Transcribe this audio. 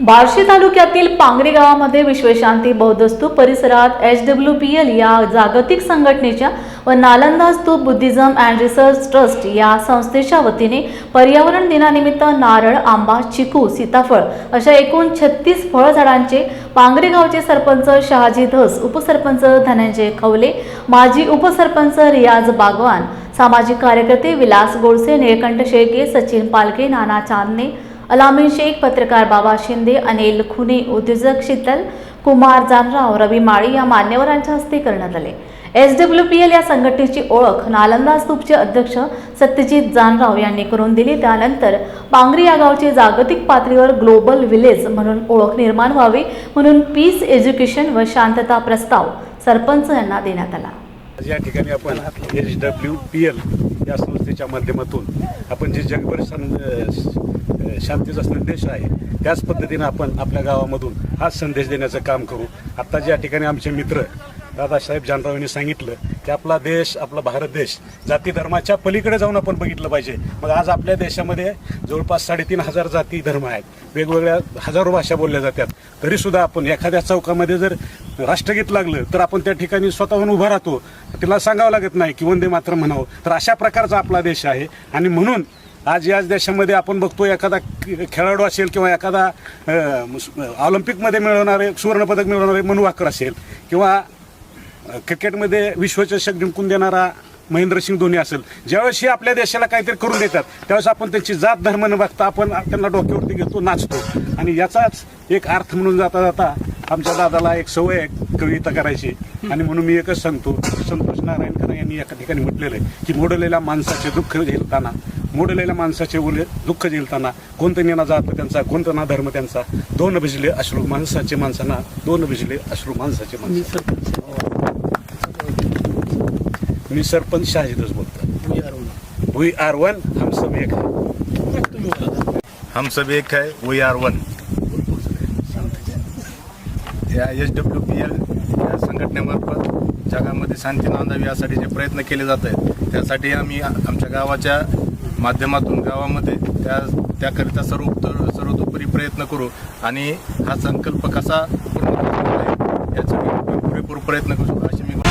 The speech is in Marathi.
बार्शी तालुक्यातील पांगरी गावामध्ये विश्वशांती बौद्ध स्तूप परिसरात एच डब्ल्यू पी एल या जागतिक संघटनेच्या व Nalanda stupa Buddhism and research trust या संस्थेच्या वतीने पर्यावरण दिनानिमित्त नारळ आंबा चिकू सीताफळ अशा एकूण छत्तीस फळझाडांचे पांगरी गावचे सरपंच शहाजी धस उपसरपंच धनंजय खवले माजी उपसरपंच रियाज बागवान सामाजिक कार्यकर्ते विलास गोडसे निळकंठ शेळके सचिन पालके नाना चांदणे अलामीन शेख पत्रकार बाबा शिंदे अनिल खुने उद्योजक शीतल कुमार जानराव रवी माळी या मान्यवरांच्या हस्ते करण्यात आले. एस डब्ल्यू पी एल या संघटनेची ओळख नालंदा स्तूपचे अध्यक्ष सत्यजित जानराव यांनी करून दिली. त्यानंतर पांगरी या गावची जागतिक पातळीवर ग्लोबल विलेज म्हणून ओळख निर्माण व्हावी म्हणून पीस एज्युकेशन व शांतता प्रस्ताव सरपंच यांना देण्यात आला. या ठिकाणी आपण एच डब्ल्यू पी एल या संस्थेच्या माध्यमातून आपण जे जगभर शांतीचा संदेश आहे. त्याच पद्धतीनं आपण आपल्या गावामधून हाच संदेश देण्याचं काम करू. आत्ता ज्या ठिकाणी आमचे मित्र दादासाहेब जानराव यांनी सांगितलं की आपला देश आपला भारत देश जाती धर्माच्या पलीकडे जाऊन आपण बघितलं पाहिजे. मग आज आपल्या देशामध्ये जवळपास साडेतीन हजार जाती धर्म आहेत. वेगवेगळ्या हजारो भाषा बोलल्या जातात. तरीसुद्धा आपण एखाद्या चौकामध्ये जर राष्ट्रगीत लागलं तर आपण त्या ठिकाणी स्वतःहून उभा राहतो. तिला सांगावं लागत नाही की वंदे मात्र म्हणावं. तर अशा प्रकारचा आपला देश आहे. आणि म्हणून आज याच देशामध्ये आपण बघतो एखादा खेळाडू असेल किंवा एखादा ऑलिम्पिकमध्ये मिळवणारे सुवर्णपदक मिळवणारे मनुवाकर असेल किंवा क्रिकेटमध्ये विश्वचषक जिंकून देणारा महेंद्रसिंग धोनी असेल ज्यावेळेस हे आपल्या देशाला काहीतरी करून देतात त्यावेळेस आपण त्यांची जात धर्म न बघता आपण त्यांना डोक्यावरती घेतो नाचतो. आणि याचाच एक अर्थ म्हणून जाता जाता आमच्या दादाला एक सवय आहे कविता करायची. आणि म्हणून मी एकच सांगतो संतोष नारायणकर यांनी एका ठिकाणी म्हटलेलं आहे की मोडलेल्या माणसाचे दुःख झेलताना मोडलेल्या माणसाचे उले दुःख झेलताना कोणतं नेना जात त्यांचा कोणतं ना धर्म त्यांचा? दोन भिजले अश्रू माणसाचे माणसांना दोन भिजले अश्रू माणसाचे माणसं मी सरपंच शहाजीदच बोलतो वी आर वन हम सब एक है. हम सब एक है वी आर वन या एच डब्ल्यू पी एल या संघटनेमार्फत जगामध्ये शांती नांदावी यासाठी जे प्रयत्न केले जात आहेत त्यासाठी आम्ही आमच्या गावाच्या माध्यमातून गावामध्ये त्या त्याकरिता सर्व सर्वतोपरी प्रयत्न करू आणि हा संकल्प कसा पूर्ण करता येईल याचा पुरेपूर प्रयत्न करू अशी मी